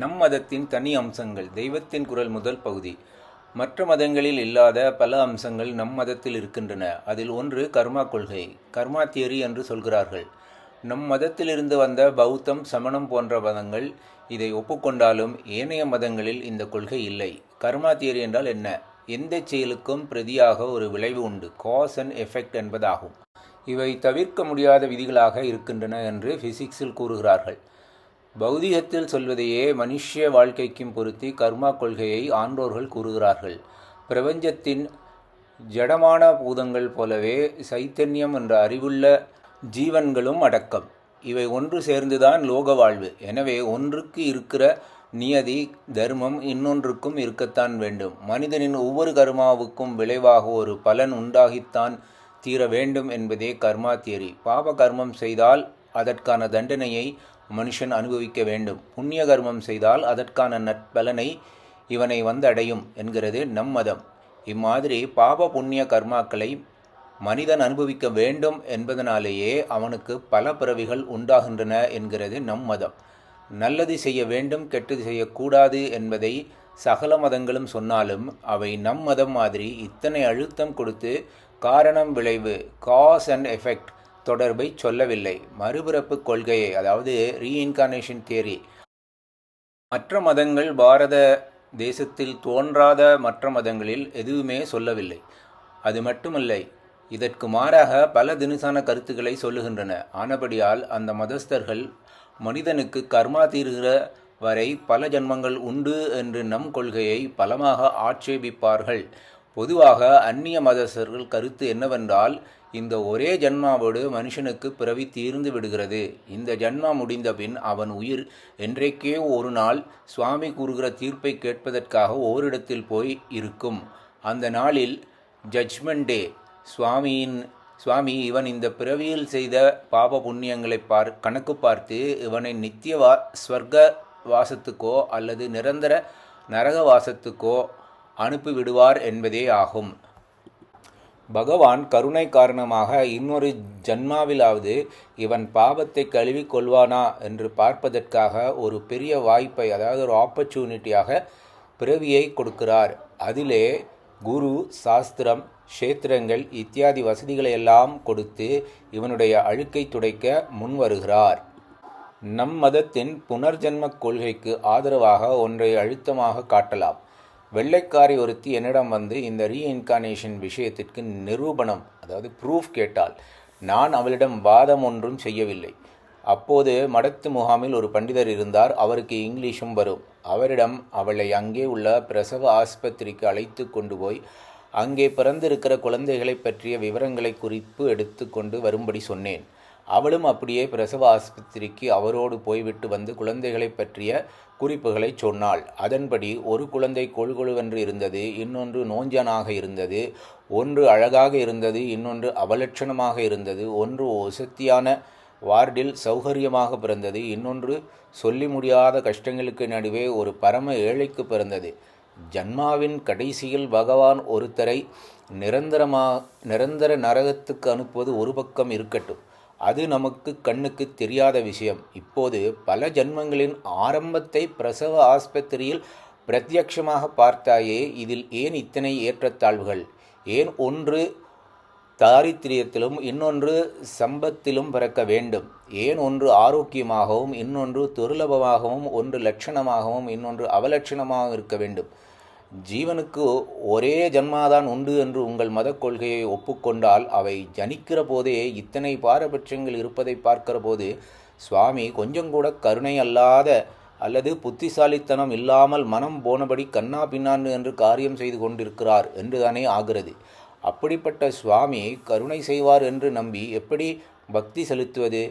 நம் மதத்தின் தனி அம்சங்கள் தெய்வத்தின் குரல் முதல் பகுதி. மற்ற மதங்களில் இல்லாத பல அம்சங்கள் நம் மதத்தில் இருக்கின்றன. அதில் ஒன்று கர்மா கொள்கை கர்மா தியரி என்று சொல்கிறார்கள். நம் மதத்திலிருந்து வந்த பௌத்தம் சமணம் போன்ற மதங்கள் இதை ஒப்புக்கொண்டாலும் ஏனைய மதங்களில் இந்த கொள்கை இல்லை. கர்மா தியரி என்றால் என்ன? எந்த செயலுக்கும் பிரதியாக ஒரு விளைவு உண்டு. காஸ் அண்ட் எஃபெக்ட் என்பதாகும். இவை தவிர்க்க முடியாத விதிகளாக இருக்கின்றன என்று ஃபிசிக்ஸில் கூறுகிறார்கள். பௌதிகத்தில் சொல்வதையே மனுஷ்ய வாழ்க்கைக்கும் பொருத்தி கர்மா கொள்கையை ஆன்றோர்கள் கூறுகிறார்கள். பிரபஞ்சத்தின் ஜடமான பூதங்கள் போலவே சைத்தன்யம் என்ற அறிவுள்ள ஜீவன்களும் அடக்கம். இவை ஒன்று சேர்ந்துதான் லோக வாழ்வு. எனவே ஒன்றுக்கு இருக்கிற நியதி தர்மம் இன்னொன்றுக்கும் இருக்கத்தான் வேண்டும். மனிதனின் ஒவ்வொரு கர்மாவுக்கும் விளைவாக ஒரு பலன் உண்டாகித்தான் தீர வேண்டும் என்பதே கர்மா தியரி. பாப கர்மம் செய்தால் அதற்கான தண்டனையை மனுஷன் அனுபவிக்க வேண்டும். புண்ணிய கர்மம் செய்தால் அதற்கான நற்பலனை இவனை வந்தடையும் என்கிறது நம் மதம் இம்மாதிரி பாப புண்ணிய கர்மாக்களை மனிதன் அனுபவிக்க வேண்டும் என்பதனாலேயே அவனுக்கு பல பிறவிகள் உண்டாகின்றன என்கிறது நம் மதம் நல்லது செய்ய வேண்டும் கெட்டது செய்யக்கூடாது என்பதை சகல மதங்களும் சொன்னாலும் அவை நம் மதம் மாதிரி இத்தனை அழுத்தம் கொடுத்து காரணம் விளைவு காஸ் அண்ட் எஃபெக்ட் தொடர்பை சொல்லவில்லை. மறுபிறப்பு கொள்கையை அதாவது ரீஇன்கார்னேஷன் தியரி மற்ற மதங்கள் பாரத தேசத்தில் தோன்றாத மற்ற மதங்களில் எதுவுமே சொல்லவில்லை. அது மட்டுமில்லை இதற்கு மாறாக பல தினுசான கருத்துக்களை சொல்லுகின்றன. ஆனபடியால் அந்த மதஸ்தர்கள் மனிதனுக்கு கர்மா தீர்கிற வரை பல ஜன்மங்கள் உண்டு என்று நம் கொள்கையை பலமாக ஆட்சேபிப்பார்கள். பொதுவாக அந்நிய மதஸ்தர்கள் கருத்து என்னவென்றால் இந்த ஒரே ஜன்மாவோடு மனுஷனுக்கு பிறவி தீர்ந்து விடுகிறது. இந்த ஜன்மா முடிந்த பின் அவன் உயிர். என்றைக்கே ஒரு நாள் சுவாமி கூறுகிற தீர்ப்பை கேட்பதற்காக ஓரிடத்தில் போய் இருக்கும். அந்த நாளில் ஜட்ஜ்மெண்ட் டே சுவாமியின் சுவாமி இவன் இந்த பிறவியில் செய்த பாப புண்ணியங்களை பார் கணக்கு பார்த்து இவனை நித்திய வா ஸ்வர்க வாசத்துக்கோ அல்லது நிரந்தர நரக வாசத்துக்கோ அனுப்பிவிடுவார் என்பதே ஆகும். பகவான் கருணை காரணமாக இன்னொரு ஜன்மாவிலாவது இவன் பாவத்தை கழுவி கொள்வானா என்று பார்ப்பதற்காக ஒரு பெரிய வாய்ப்பை அதாவது ஒரு ஆப்பர்ச்சுனிட்டியாக பிறவியை கொடுக்கிறார். அதிலே குரு சாஸ்திரம் க்ஷேத்திரங்கள் இத்தியாதி வசதிகளை எல்லாம் கொடுத்து இவனுடைய அழுக்கை துடைக்க முன் வருகிறார் நம் மதத்தின் புனர்ஜன்ம கொள்கைக்கு ஆதரவாக ஒன்றை அழுத்தமாக காட்டலாம். வெள்ளைக்காரி ஒருத்தி என்னிடம் வந்து இந்த ரீஇன்கார்னேஷன் விஷயத்திற்கு நிரூபணம் அதாவது ப்ரூஃப் கேட்டால் நான் அவளிடம் வாதம் ஒன்றும் செய்யவில்லை. அப்போது மடத்து முகாமில் ஒரு பண்டிதர் இருந்தார். அவருக்கு இங்கிலீஷும் வரும். அவரிடம் அவளை அங்கே உள்ள பிரசவ ஆஸ்பத்திரிக்கு அழைத்து கொண்டு போய் அங்கே பிறந்திருக்கிற குழந்தைகளை பற்றிய விவரங்களை குறிப்பு எடுத்து கொண்டு வரும்படி சொன்னேன். அவளும் அப்படியே பிரசவ ஆஸ்பத்திரிக்கு அவரோடு போய்விட்டு வந்து குழந்தைகளை பற்றிய குறிப்புகளை சொன்னாள். அதன்படி ஒரு குழந்தை கொழுகொழுவென்று இருந்தது இன்னொன்று நோஞ்சனாக இருந்தது ஒன்று அழகாக இருந்தது இன்னொன்று அவலட்சணமாக இருந்தது ஒன்று ஒசத்தியான வார்டில் சௌகரியமாக பிறந்தது இன்னொன்று சொல்லி முடியாத கஷ்டங்களுக்கு நடுவே ஒரு பரம ஏழைக்கு பிறந்தது. ஜன்மாவின் கடைசியில் பகவான் ஒருத்தரை நிரந்தரமாக நிரந்தர நரகத்துக்கு அனுப்புவது ஒரு பக்கம் இருக்கட்டும். அது நமக்கு கண்ணுக்கு தெரியாத விஷயம். இப்போது பல ஜன்மங்களின் ஆரம்பத்தை பிரசவ ஆஸ்பத்திரியில் பிரத்யட்சமாக பார்த்தாயே இதில் ஏன் இத்தனை ஏற்றத்தாழ்வுகள்? ஏன் ஒன்று தாரித்திரியத்திலும் இன்னொன்று சம்பத்திலும் பிறக்க வேண்டும்? ஏன் ஒன்று ஆரோக்கியமாகவும் இன்னொன்று துர்லபமாகவும் ஒன்று லட்சணமாகவும் இன்னொன்று அவலட்சணமாகவும் இருக்க வேண்டும்? ஜீவனுக்கு ஒரே ஜன்மாதான் உண்டு என்று உங்கள் மத கொள்கையை ஒப்புக்கொண்டால் அவை ஜனிக்கிற போதே இத்தனை பாரபட்சங்கள் இருப்பதை பார்க்கிற போது சுவாமி கொஞ்சம் கூட கருணை அல்லாத அல்லது புத்திசாலித்தனம் இல்லாமல் மனம் போனபடி கண்ணா பின்னான்னு என்று காரியம் செய்து கொண்டிருக்கிறார் என்றுதானே ஆகிறது. அப்படிப்பட்ட சுவாமி கருணை செய்வார் என்று நம்பி எப்படி பக்தி செலுத்துவது?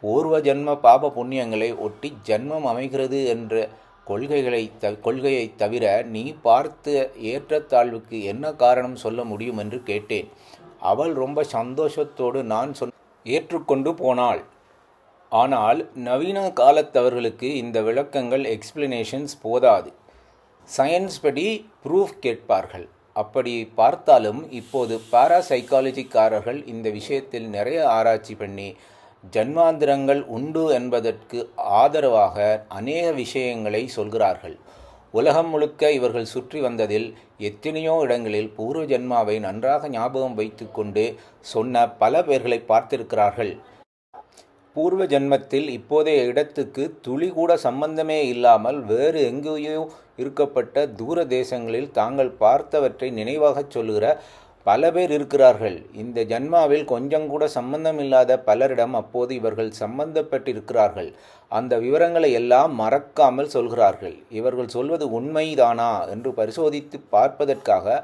பூர்வ ஜன்ம பாப புண்ணியங்களை ஒட்டி ஜன்மம் அமைகிறது என்ற கொள்கைகளை த கொள்கையை தவிர நீ பார்த்த ஏற்றத்தாழ்வுக்கு என்ன காரணம் சொல்ல முடியும் என்று கேட்டேன். அவள் ரொம்ப சந்தோஷத்தோடு நான் சொன் ஏற்றுக்கொண்டு போனாள். ஆனால் நவீன காலத்தவர்களுக்கு இந்த விளக்கங்கள் எக்ஸ்பிளனேஷன்ஸ் போதாது. சயின்ஸ் படி ப்ரூஃப் கேட்பார்கள். அப்படி பார்த்தாலும் இப்போது பாராசைக்காலஜிக்காரர்கள் இந்த விஷயத்தில் நிறைய ஆராய்ச்சி பண்ணி ஜன்மாந்திரங்கள் உண்டு என்பதற்கு ஆதரவாக அநேக விஷயங்களை சொல்கிறார்கள். உலகம் முழுக்க இவர்கள் சுற்றி வந்ததில் எத்தனையோ இடங்களில் பூர்வ ஜென்மாவை நன்றாக ஞாபகம் வைத்துக்கொண்டு சொன்ன பல பேர்களை பார்த்திருக்கிறார்கள். பூர்வ ஜென்மத்தில் இப்போதைய இடத்துக்கு துளி கூட சம்பந்தமே இல்லாமல் வேறு எங்கேயோ இருக்கப்பட்ட தூர தேசங்களில் தாங்கள் பார்த்தவற்றை நினைவாகச் சொல்லுகிற பல பேர் இருக்கிறார்கள். இந்த ஜன்மாவில் கொஞ்சம் கூட சம்பந்தம் இல்லாத பலரிடம் அப்போது இவர்கள் சம்பந்தப்பட்டிருக்கிறார்கள். அந்த விவரங்களை எல்லாம் மறக்காமல் சொல்கிறார்கள். இவர்கள் சொல்வது உண்மைதானா என்று பரிசோதித்து பார்ப்பதற்காக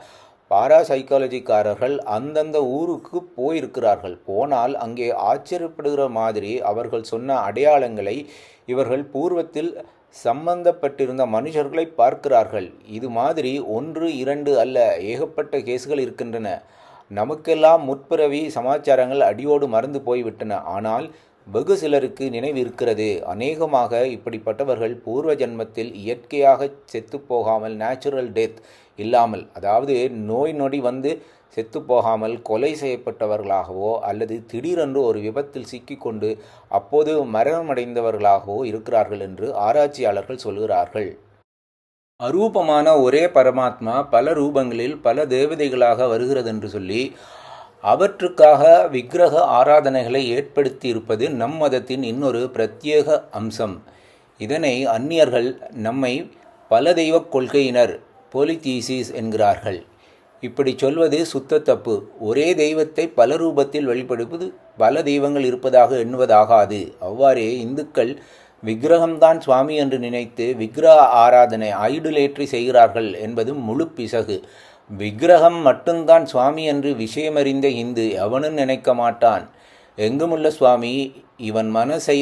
பாராசைக்காலஜிக்காரர்கள் அந்தந்த ஊருக்கு போயிருக்கிறார்கள். போனால் அங்கே ஆச்சரியப்படுகிற மாதிரி அவர்கள் சொன்ன அடையாளங்களை இவர்கள் பூர்வத்தில் சம்பந்தப்பட்டிருந்த மனுஷர்களை பார்க்கிறார்கள். இது மாதிரி ஒன்று இரண்டு அல்ல ஏகப்பட்ட கேஸ்கள் இருக்கின்றன. நமக்கெல்லாம் முற்பிறவி சமாச்சாரங்கள் அடியோடு மறந்து போய்விட்டன. ஆனால் வெகு சிலருக்கு நினைவு இருக்கிறது அநேகமாக இப்படிப்பட்டவர்கள் பூர்வ ஜென்மத்தில் இயற்கையாக செத்து போகாமல் நேச்சுரல் டெத் இல்லாமல் அதாவது நோய் நொடி வந்து செத்து போகாமல் கொலை செய்யப்பட்டவர்களாகவோ அல்லது திடீரென்று ஒரு விபத்தில் சிக்கிக்கொண்டு அப்போது மரணமடைந்தவர்களாகவோ இருக்கிறார்கள் என்று ஆராய்ச்சியாளர்கள் சொல்கிறார்கள். அரூபமான ஒரே பரமாத்மா பல ரூபங்களில் பல தேவதைகளாக வருகிறதென்று சொல்லி அவற்றுக்காக விக்கிரக ஆராதனைகளை ஏற்படுத்தியிருப்பது நம் மதத்தின் இன்னொரு பிரத்யேக அம்சம். இதனை அந்நியர்கள் நம்மை பல தெய்வ கொள்கையினர் பொலிதீசிஸ் என்கிறார்கள். இப்படி சொல்வது சுத்த தப்பு. ஒரே தெய்வத்தை பல ரூபத்தில் வெளிப்படுவது பல தெய்வங்கள் இருப்பதாக எண்ணுவதாகாது. அவ்வாறே இந்துக்கள் விக்கிரகம்தான் சுவாமி என்று நினைத்து விக்கிரக ஆராதனை ஐடுலேற்றி செய்கிறார்கள் என்பது முழு பிசகு. விக்கிரகம் மட்டும்தான் சுவாமி என்று விஷயமறிந்த இந்து எவனும் நினைக்க மாட்டான். எங்குமுள்ள சுவாமி? இவன் மனசை